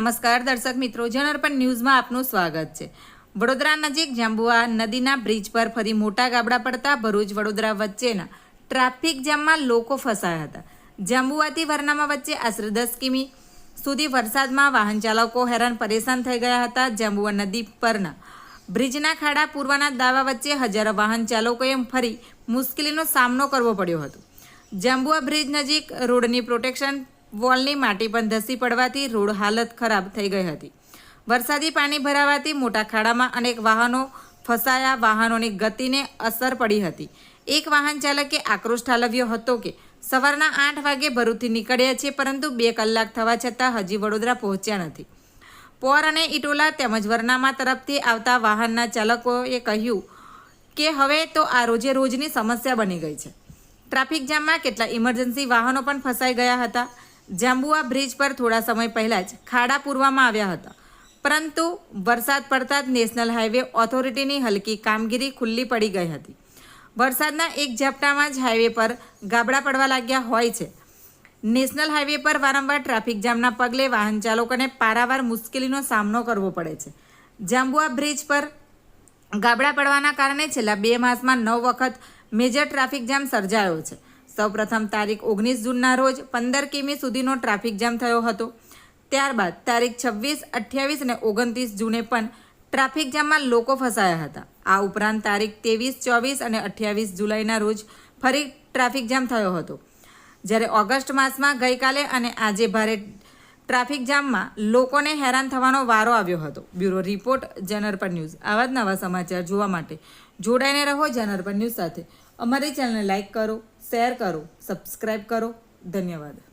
નમસ્કાર દર્શક મિત્રો જનરપન ન્યૂઝમાં આપનું સ્વાગત છે. વડોદરા નજીક જાંબુઆ નદીના બ્રિજ પર ફરી મોટા ગાબડા પડતા ભરૂચ, વડોદરા વચ્ચેના ટ્રાફિક જામમાં લોકો ફસાયા હતા. જાંબુઆથી વરનામા વચ્ચે આશરે દસ કિમી સુધી વરસાદમાં વાહન ચાલકો હેરાન પરેશાન થઈ ગયા હતા. જાંબુઆ નદી પરના બ્રિજના ખાડા પૂરવાના દાવા વચ્ચે હજારો વાહન ચાલકોએ ફરી મુશ્કેલીનો સામનો કરવો પડ્યો હતો. જાંબુઆ બ્રિજ નજીક રોડની પ્રોટેક્શન વોલની માટી પણ ધસી પડવાથી રોડ હાલત ખરાબ થઈ ગઈ હતી. વરસાદી પાણી ભરાવાથી મોટા ખાડામાં અનેક વાહનો ફસાયા. વાહનોની ગતિને અસર પડી હતી. એક વાહન ચાલકે આક્રોશ ઠાલવ્યો હતો કે સવારના આઠ વાગે ભરૂચથી નીકળ્યા છે, પરંતુ બે કલાક થવા છતાં હજી વડોદરા પહોંચ્યા નથી. પોર અને ઇટોલા તેમજ વરનામા તરફથી આવતા વાહનના ચાલકોએ કહ્યું કે હવે તો આ રોજે રોજની સમસ્યા બની ગઈ છે. ટ્રાફિક જામમાં કેટલા ઇમરજન્સી વાહનો પણ ફસાઈ ગયા હતા. જાંબુઆ બ્રિજ પર થોડા સમય પહેલાં જ ખાડા પૂરવામાં આવ્યા હતા. પરંતુ વરસાદ પડતા જ નેશનલ હાઈવે ઓથોરિટીની હલકી કામગીરી ખુલ્લી પડી ગઈ હતી. વરસાદના એક ઝાપટામાં જ હાઈવે પર ગાબડા પડવા લાગ્યા હોય છે. નેશનલ હાઈવે પર વારંવાર ટ્રાફિક જામના પગલે વાહન ચાલકોને પારાવાર મુશ્કેલીનો સામનો કરવો પડે છે. જાંબુઆ બ્રિજ પર ગાબડા પડવાના કારણે છેલ્લા બે માસમાં નવ વખત મેજર ટ્રાફિક જામ સર્જાયો છે. સૌપ્રથમ તારીખ ઓગણીસ જૂનના રોજ પંદર કિમી સુધીનો ટ્રાફિક જામ થયો હતો. ત્યારબાદ તારીખ છવ્વીસ, અઠ્યાવીસ અને ઓગણત્રીસ જૂને પણ ટ્રાફિક જામમાં લોકો ફસાયા હતા. આ ઉપરાંત તારીખ ત્રેવીસ, ચોવીસ અને અઠ્યાવીસ જુલાઈના રોજ ફરી ટ્રાફિક જામ થયો હતો. જ્યારે ઓગસ્ટ માસમાં ગઈકાલે અને આજે ભારે ટ્રાફિક જામમાં લોકોને હેરાન થવાનો વારો આવ્યો હતો. બ્યુરો રિપોર્ટ, જનરપર ન્યૂઝ. આવા જ નવા સમાચાર જોવા માટે જોડાઈને રહો જનરપર ન્યૂઝ સાથે. અમારી ચેનલને લાઇક કરો, શેર કરો સબસ્ક્રાઈબ કરો. ધન્યવાદ.